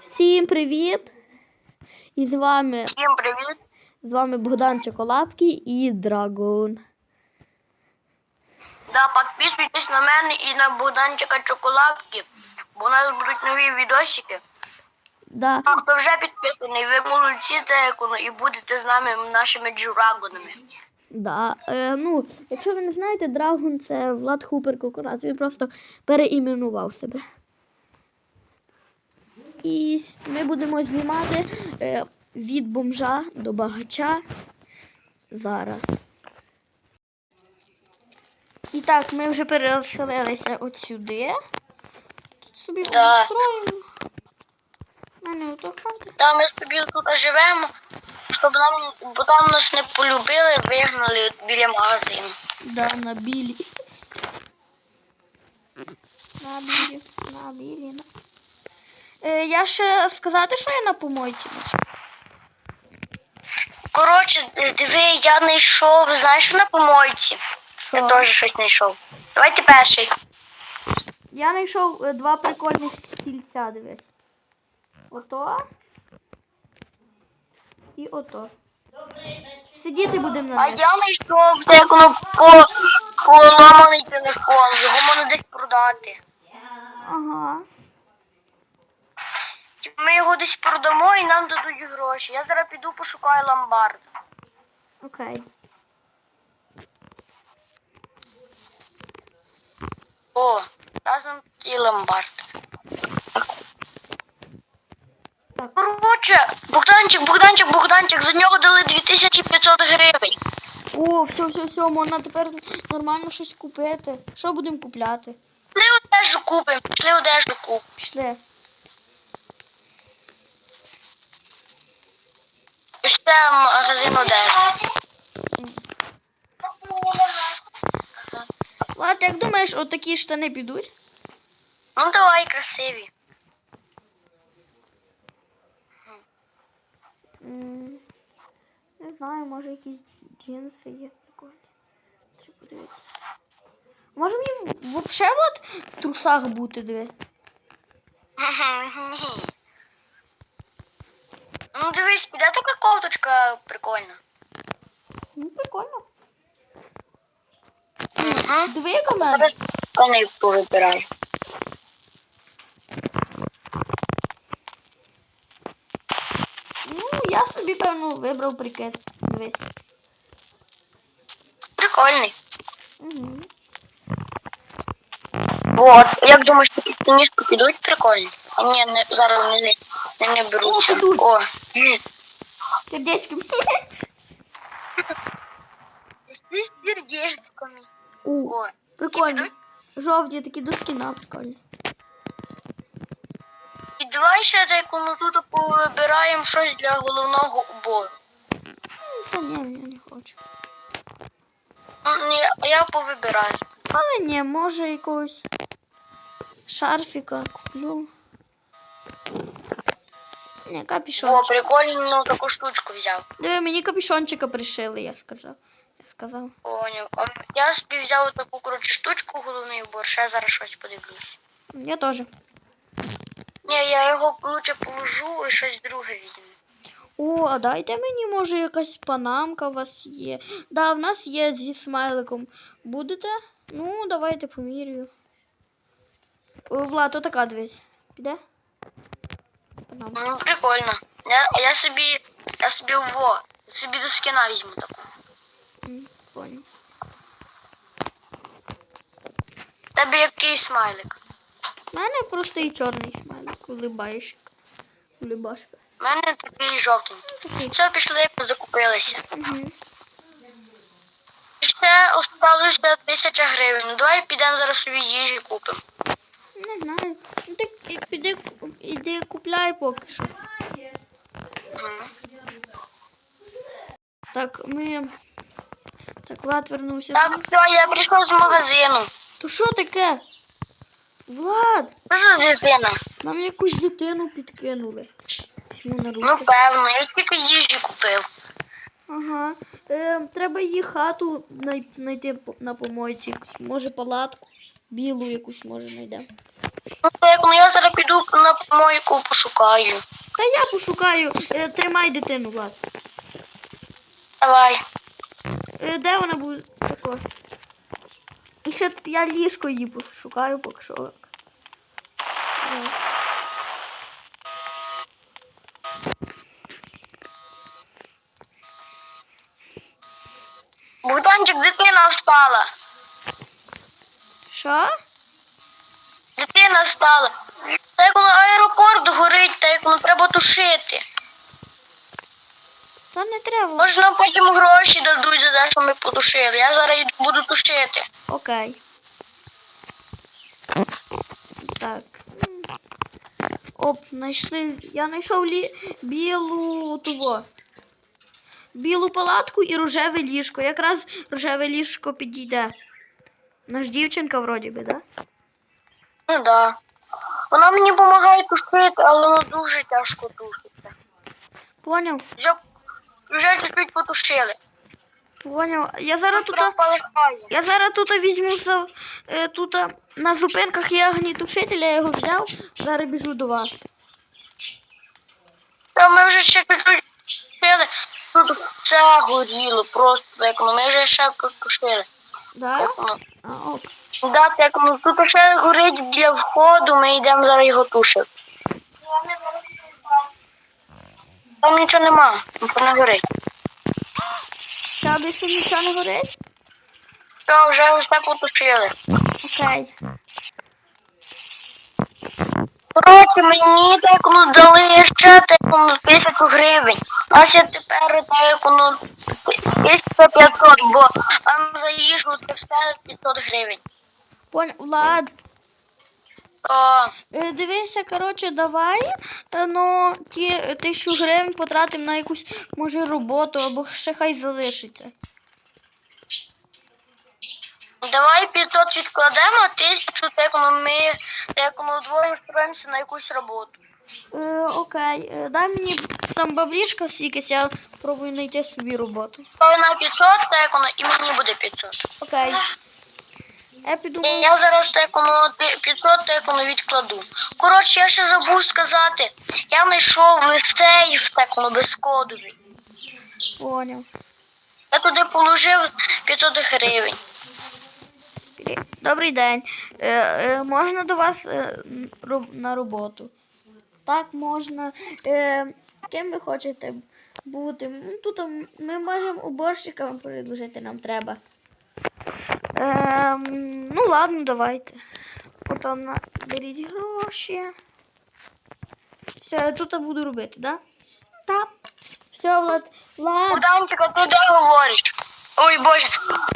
Всім привіт! І з вами, Всім привіт! з вами Богдан Чоколапки і Драгон. Да, підписуйтесь на мене і на Богданчика Чоколапки, бо у нас будуть нові відосики. Да. А хто вже підписаний, ви молодці телекону і будете з нами нашими джурагонами. Да. Е, ну, якщо ви не знаєте, Драгон це Влад Хупер Кокорат. Він просто переіменував себе. І ми будемо знімати е, від бомжа до багача зараз. І так, ми вже переселилися от сюди. Тут собі Да. обустроїмо. У мене ото хата. Ми собі тут живемо, щоб нам, бо там нас не полюбили, вигнали біля магазину. Да, на білі. На білі, на білі. На... Е, я ще сказати, що я на помойці. Коротше, диви, я не йшов, знаєш, що на помойці. Що? Я теж щось не йшов. Давайте перший. Я знайшов е, два прикольних стільця, дивись. Ото. І ото. Сидіти будемо на А я знайшов по поламаний телефон, його можна десь продати. Ага. Ми його десь продамо і нам дадуть гроші. Я зараз піду пошукаю ломбард. Окей. О, разом і ломбард. Так. Коротше, Богданчик, Богданчик, Богданчик, за нього дали 2500 гривень. О, все, все, все, можна тепер нормально щось купити. Що будемо купляти? Пішли одежу купимо, пішли одежу купимо. Пішли. Пішли магазин одежі. Влад, як думаєш, отакі штани підуть? Ну давай, красиві. М, Не знаю, може якісь джинси є прикольні. Чи подивитися. Може мені взагалі от в трусах бути, диви. Ні. Ну дивись, піде така кофточка прикольна. Ну, прикольно. Угу. Диви, яка в мене. Зараз вони повибираю. Ну, я собі, певно, вибрав прикид. Дивись. Прикольний. Угу. Вот. Як думаєш, такі штанішки підуть прикольні? А ні, не, зараз не, не, не беруться. О, підуть. О. м. Сердечком. З сердечками. О. прикольно. Жовті такі до скіна, прикольні. І давай ще декому тут повибираємо щось для головного убору. Ну, Та ні, я не хочу. Ну, ні, я повибираю. Але ні, може якогось шарфіка куплю. Ні, О, капюшон. прикольну таку штучку взяв. Диви, мені капюшончика пришили, я сказав. Я сказав. Поняв. А Я собі взяв таку коротше штучку головний убор, ще зараз щось подивлюсь. Я теж. Ні, я його лучше положу і щось друге візьму. О, а дайте мені, може, якась панамка у вас є. Да, в нас є зі смайликом. Будете? Ну, давайте помірюю. Влад, отака дивись. Піде? Ну, прикольно. Я, я собі, я собі во, собі до скіна візьму таку. Понял. Тебе який смайлик? У мене простий чорний смайлик, улибаєшик. Улибашка. У мене такий жовтенький. Все, пішли, закупилися. Угу. Ще осталося тисяча гривень. Ну давай підемо зараз собі їжі купимо. Не знаю. Ну так і- піди, іди купляй поки що. Так, ми. Так, Влад вернувся. Так, все, я прийшов з магазину. То що таке? Влад, Що за дитина? нам якусь дитину підкинули. Ну, певно, я тільки їжі купив. Ага. Е, треба її хату знайти на помойці. Може палатку. Білу якусь може знайдемо. Ну, так, ну я зараз піду на помойку пошукаю. Та я пошукаю. Е, тримай дитину, Влад. Давай. Е, де вона буде? Тако. І ще т- я ліжко її пошукаю, поки що. Е, Богданчик, дитина встала. Що? Дитина встала. Та як воно аеропорт горить, та як воно треба тушити. Та не треба. Може нам потім гроші дадуть за те, що ми потушили. Я зараз буду тушити. Окей. Так. Оп, знайшли. Я знайшов лі... білу того. Білу палатку і рожеве ліжко. Якраз рожеве ліжко підійде. Наш дівчинка вроді би, да? Ну да. Вона мені допомагає тушити, але воно дуже тяжко тушиться. Поняв? Вже, вже чуть потушили. Поняв. Я зараз тут. Прям. Я зараз тут візьму за е, тут на зупинках є огнітушитель, я його взяв. Зараз біжу до вас. Та ми вже ще чуть-чуть тушили. Тут все горіло просто як ну, ми вже ще потушили. Да? Воно. А, оп. Да, так, ну тут ще горить біля входу, ми йдемо зараз його тушити. Там нічого нема, не горить. Ще більше нічого не горить? Все, вже все потушили. Окей. Коротше, мені так ну дали ще так ну, тисячу гривень. А ще тепер так ну 1500, бо там за їжу це все 500 гривень. Поняв. Влад, То е, дивися, коротше, давай. е, Ну, ті тисячу гривень потратимо на якусь, може, роботу або ще хай залишиться. давай 500 відкладемо, а тисячу так ми так двоє встроїмося на якусь роботу. Е, окей. Е, дай мені там баблішка скількись, я пробую знайти собі роботу. На 500, так ну і мені буде 500. Окей. Я піду. Я зараз так ну 500 ну відкладу. Коротше, я ще забув сказати. Я знайшов сейф так ну безкодовий. Поняв. Я туди положив 500 гривень. Добрий день. Е, е, можна до вас е, на роботу? Так, можна. Е, ким ви хочете бути? Тут ми можемо уборщикам предложити, нам треба. Е, м, ну ладно, давайте. Потім беріть гроші. Все, я тут буду робити? Да? Так. Все, Влад. Влад. Богданчика, ти де говориш? Ой Боже,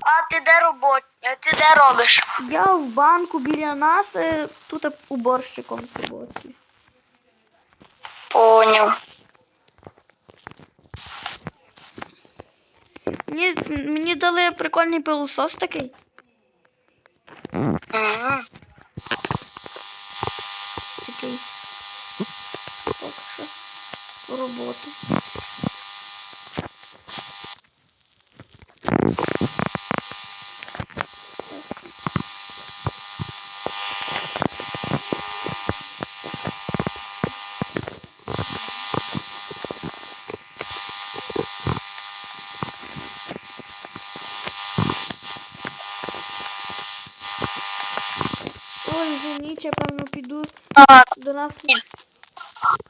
а ти де робот? Ти де робиш? Я в банку біля нас, е, тут уборщиком роботи. Поняв. Мені, мені дали прикольний пилосос такий. Uh-huh. Вже ніч, я певно піду Так, до нас.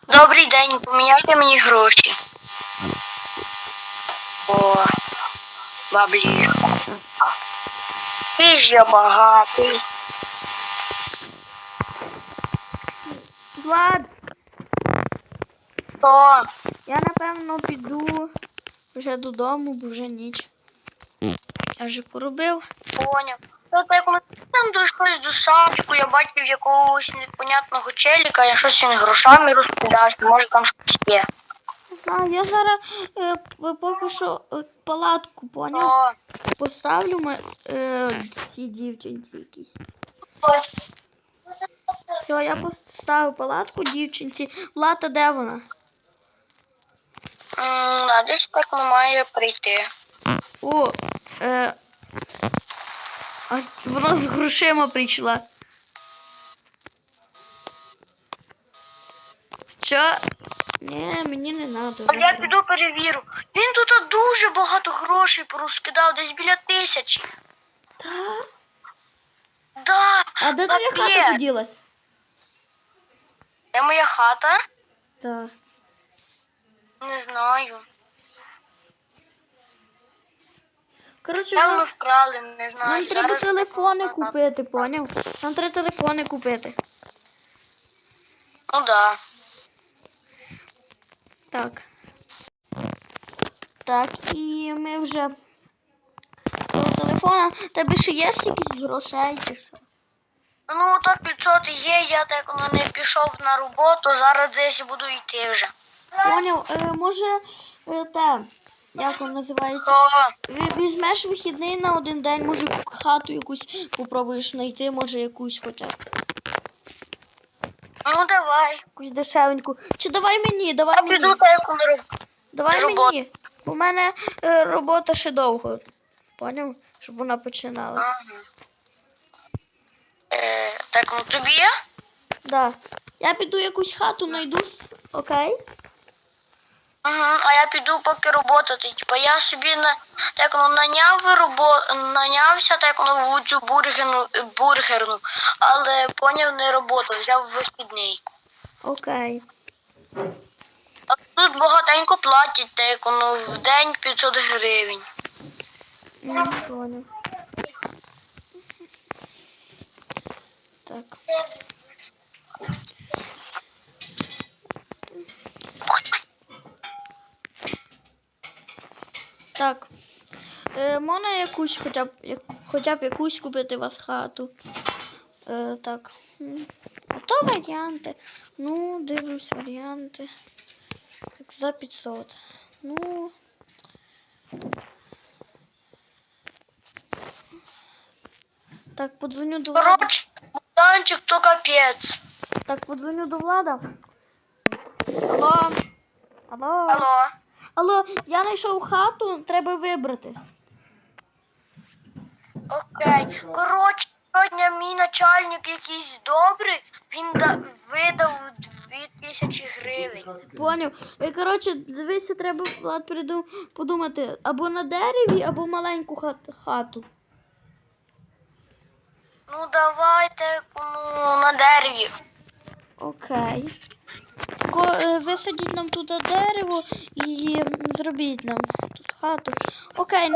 добрий день, поміняйте мені гроші. О, баблі. Ти ж я багатий. Влад, То, я напевно піду вже додому, бо вже ніч. Я вже поробив. поняв. То там до щось до садику, я бачив якогось непонятного челіка, я щось він грошами розкидасть, може там щось є. Знаю, я зараз е, поки що е, палатку поняв. Поставлю ми, е, цій дівчинці якісь. Все, я поставив палатку дівчинці. Влада, де вона? м, а десь так не має прийти. О, е, а вона з грошима прийшла. Що? Ні, мені не надо. А я піду перевіру. Він тут дуже багато грошей порозкидав, десь біля тисячі. Так? Да, А де твоя капець. хата поділась? Де моя хата? Так. Не знаю. Коротше, Певно нам, вкрали, не знаю. нам треба Зараз телефони покажу. купити, поняв? Нам треба телефони купити. Ну да. Так. Так, і ми вже до телефона. Тебе ще є якісь грошей чи що? Ну, то 500 є, я так воно не пішов на роботу, зараз десь буду йти вже. Поняв, е, може е, те, як воно називається? Візьмеш вихідний на один день, може хату якусь попробуєш знайти, може якусь хоча б. ну давай. Якусь дешевеньку. Чи давай мені, давай Я мені. піду та яку на роботу. Давай роботу. мені. У мене е, робота ще довго. Поняв? Щоб вона починала. Ага. Е, так, ну тобі? Да. Я піду якусь хату знайду, окей? Ага, а я піду поки роботати. Типа я собі на так ну наняв робо... нанявся так ну в цю бургерну бургерну, але поняв не роботу, взяв вихідний. Окей. А тут багатенько платять так ну в день 500 гривень. М, Поняв. Так. Так. Е, можна якусь хоча б, хоча б якусь купити у вас хату. Е, так. То варіанти. Ну, дивлюсь варіанти. Так, за 500. Ну. Так, подзвоню до Влада. Коротше, Богданчик то капець. Так, подзвоню до Влада. Алло. Алло. Алло. Алло, я знайшов хату, треба вибрати. Окей. Коротше, сьогодні мій начальник якийсь добрий, він да... видав 2000 гривень. Поняв. Е, Коротше, дивися, треба Влад переду... подумати або на дереві, або маленьку хат... хату. Ну давайте ну, на дереві. Окей. Ко, е, висадіть нам тут дерево і зробіть нам тут хату. Окей,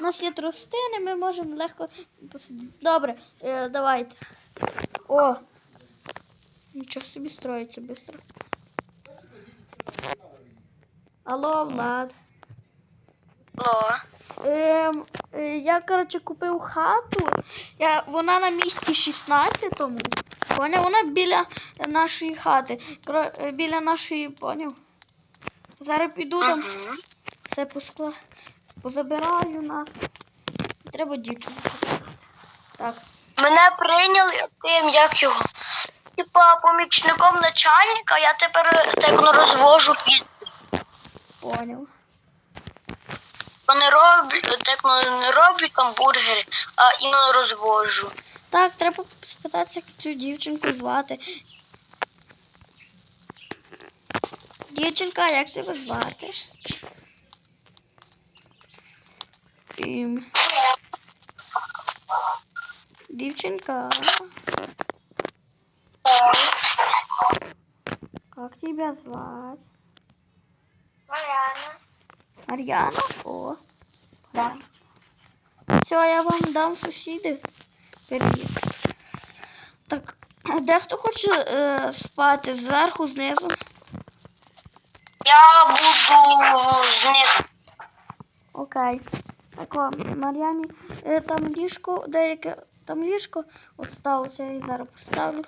у нас є тростини, ми можемо легко посадити. Добре, е, давайте. О! Нічого собі строїться швидко. Алло, Влад. Алло. Ем, е, я, коротше, купив хату. Я, вона на місці 16-му. Поняв? Вона біля нашої хати. Е, біля нашої, поняв? Зараз піду там, Мгм. все поскла... позабираю нас. Треба дівчину. Так. Мене прийняли тим, як його. Типа помічником начальника, я тепер е, так ну, розвожу піцу. Поняв. Вони роблять, так ну, не роблю там бургери, а іменно розвожу. Так, треба спитатися, як цю дівчинку звати. Дівчинка, як тебе звати? Ім. Дівчинка. Как тебя звать? Мар'яна. Мар'яна? О. Да. Все, я вам дам сусіди. Переїзд. Так, а дехто хоче е, спати зверху, знизу. Я буду знизу. Окей. Так, о, Мар'яні, е, там ліжко, деяке, там ліжко от сталося, я її зараз поставлю.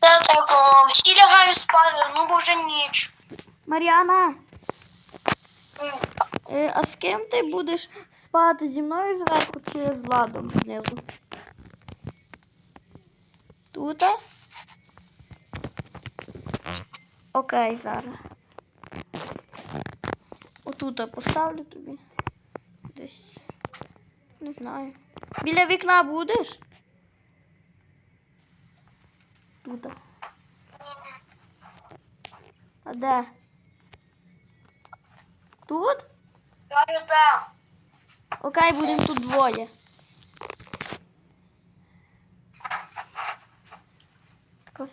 Це так, о, всі лягають спати, ну бо вже ніч. Мар'яна, а з ким ти будеш спати? Зі мною зверху чи з Владом знизу? Тут? Окей, зараз. Отут поставлю тобі. Десь. Не знаю. Біля вікна будеш? Тут. А де? Тут? Кажу там. Окей, будемо тут двоє. Так.